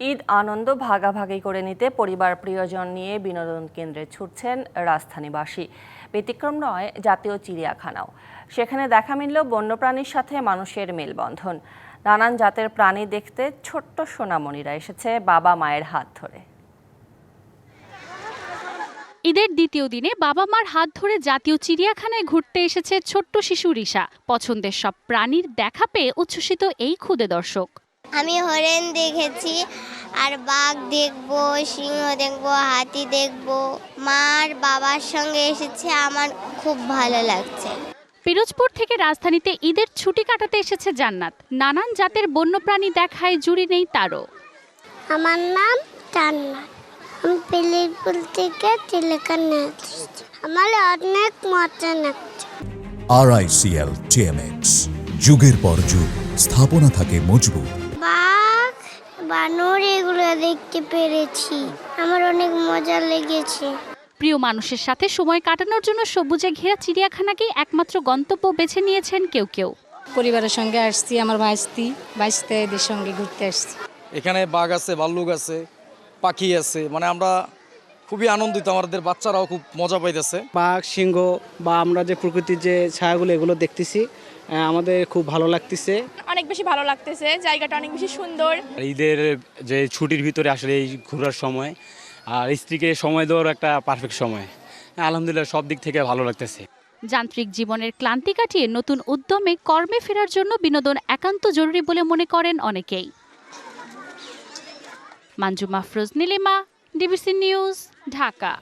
ঈদ আনন্দ ভাগাভাগি করে নিতে পরিবার প্রিয়জন নিয়ে বিনোদন কেন্দ্রে ছুটছেন রাজধানীবাসী। ব্যতিক্রম নয়, জাতীয় চিড়িয়াখানাও। সেখানে দেখা মিলল বন্যপ্রাণীর সাথে মানুষের মেলবন্ধন। নানান জাতের প্রাণী দেখতে ছোট্ট সোনামণিরা এসেছে বাবা মায়ের হাত ধরে। ঈদের দ্বিতীয় দিনে বাবা মার হাত ধরে জাতীয় চিড়িয়াখানায় ঘুরতে এসেছে ছোট্ট শিশু রিসা। পছন্দের সব প্রাণীর দেখা পেয়ে উচ্ছ্বসিত এই ক্ষুদে দর্শক। আমি হরেন দেখেছি আর বাঘ দেখব সিংহ দেখব হাতি দেখব। মার বাবার সঙ্গে এসেছে আমার খুব ভালো লাগছে। পিরোজপুর থেকে রাজধানীতে ঈদের ছুটি কাটাতে এসেছে জান্নাত। নানান জাতের বন্যপ্রাণী দেখায় জুড়ি নেই তারও। আমার নাম জান্নাত। আমি পিলিপুল থেকে চিলেকানে আমার অনেক মজা লাগছে। আরআইসিএল টিএমএক্স যুগের পর যুগ স্থাপনা থাকে মজবুত। বানর এগুলো দেখতে পেরেছি। আমার অনেক মজা লেগেছে। প্রিয় মানুষের সাথে সময় কাটানোর জন্য সবুজে ঘেরা চিড়িয়াখানাকেই একমাত্র গন্তব্য বেছে নিয়েছেন কেউ কেউ। পরিবারের সঙ্গে আসছি আমার ভাইস্তি ভাইস্তে এদের সঙ্গে ঘুরতে আসছি। এখানে বাঘ আছে ভাল্লুক আছে পাখি আছে মানে আমরা খুবই আনন্দিত আমাদের বাচ্চারাও খুব মজা পাইতেছে। বাঘ সিংহ বা আমরা যে প্রকৃতির যে ছায়াগুলো এগুলো দেখতেছি আমাদের খুব ভালো লাগতেছে। অনেক বেশি ভালো লাগতেছে জায়গাটা অনেক বেশি সুন্দর। ঈদের যে ছুটির ভিতরে আসলে এই ঘোরার সময় আর স্ত্রীকে সময় দেওয়ার একটা পারফেক্ট সময়। আলহামদুলিল্লাহ সব দিক থেকে ভালো লাগতেছে। যান্ত্রিক জীবনের ক্লান্তি কাটিয়ে নতুন উদ্যমে কর্মে ফেরার জন্য বিনোদন একান্ত জরুরি বলে মনে করেন অনেকেই। Manju Mafroz Nilima DBC news Dhaka.